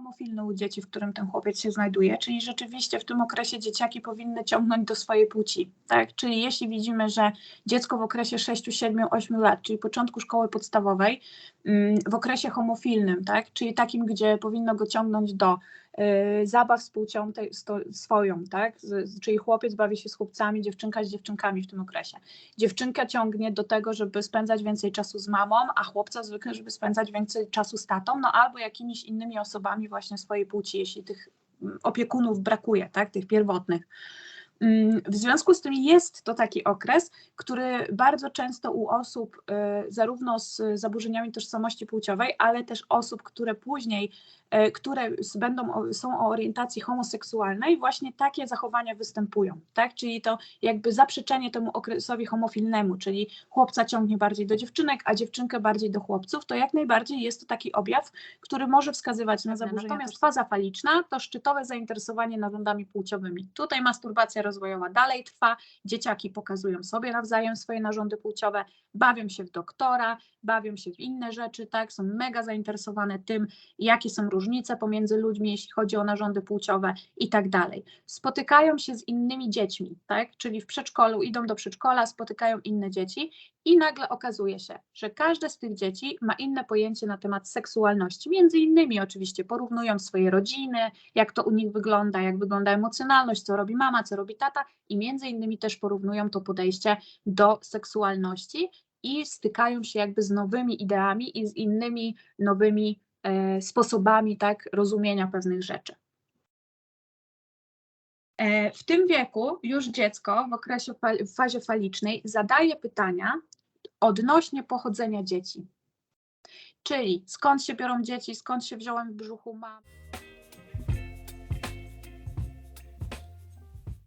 homofilny u dzieci, w którym ten chłopiec się znajduje, czyli rzeczywiście w tym okresie dzieciaki powinny ciągnąć do swojej płci, tak? Czyli jeśli widzimy, że dziecko w okresie 6, 7, 8 lat, czyli początku szkoły podstawowej, w okresie homofilnym, tak? Czyli takim, gdzie powinno go ciągnąć do y, zabaw z płcią tej, sto, swoją, tak? Z- czyli chłopiec bawi się z chłopcami, dziewczynka z dziewczynkami w tym okresie. Dziewczynka ciągnie do tego, żeby spędzać więcej czasu z mamą, a chłopca zwykle, żeby spędzać więcej czasu z tatą, no albo jakimiś innymi osobami właśnie swojej płci, jeśli tych mm, opiekunów brakuje, tak? Tych pierwotnych. Mm, W związku z tym jest to taki okres, który bardzo często u osób, y, zarówno z zaburzeniami tożsamości płciowej, ale też osób, które później, y, które będą, są o orientacji homoseksualnej, właśnie takie zachowania występują, tak? Czyli to jakby zaprzeczenie temu okresowi homofilnemu, czyli chłopca ciągnie bardziej do dziewczynek, a dziewczynkę bardziej do chłopców, to jak najbardziej jest to taki objaw, który może wskazywać na zaburzenia. Natomiast faza faliczna to szczytowe zainteresowanie narządami płciowymi. Tutaj masturbacja rozwojowa dalej trwa, dzieciaki pokazują sobie nawzajem swoje narządy płciowe, bawią się w doktora, bawią się w inne rzeczy, tak, są mega zainteresowane tym, jakie są różnice pomiędzy ludźmi, jeśli chodzi o narządy płciowe i tak dalej. Spotykają się z innymi dziećmi, tak, czyli w przedszkolu idą do przedszkola, spotykają inne dzieci i nagle okazuje się, że każde z tych dzieci ma inne pojęcie na temat seksualności. Między innymi oczywiście porównują swoje rodziny, jak to u nich wygląda, jak wygląda emocjonalność, co robi mama, co robi tata i między innymi też porównują to podejście do seksualności i stykają się jakby z nowymi ideami i z innymi nowymi e, sposobami tak rozumienia pewnych rzeczy. E, W tym wieku już dziecko w okresie w fazie falicznej zadaje pytania odnośnie pochodzenia dzieci. Czyli skąd się biorą dzieci, skąd się wziąłem w brzuchu mamy.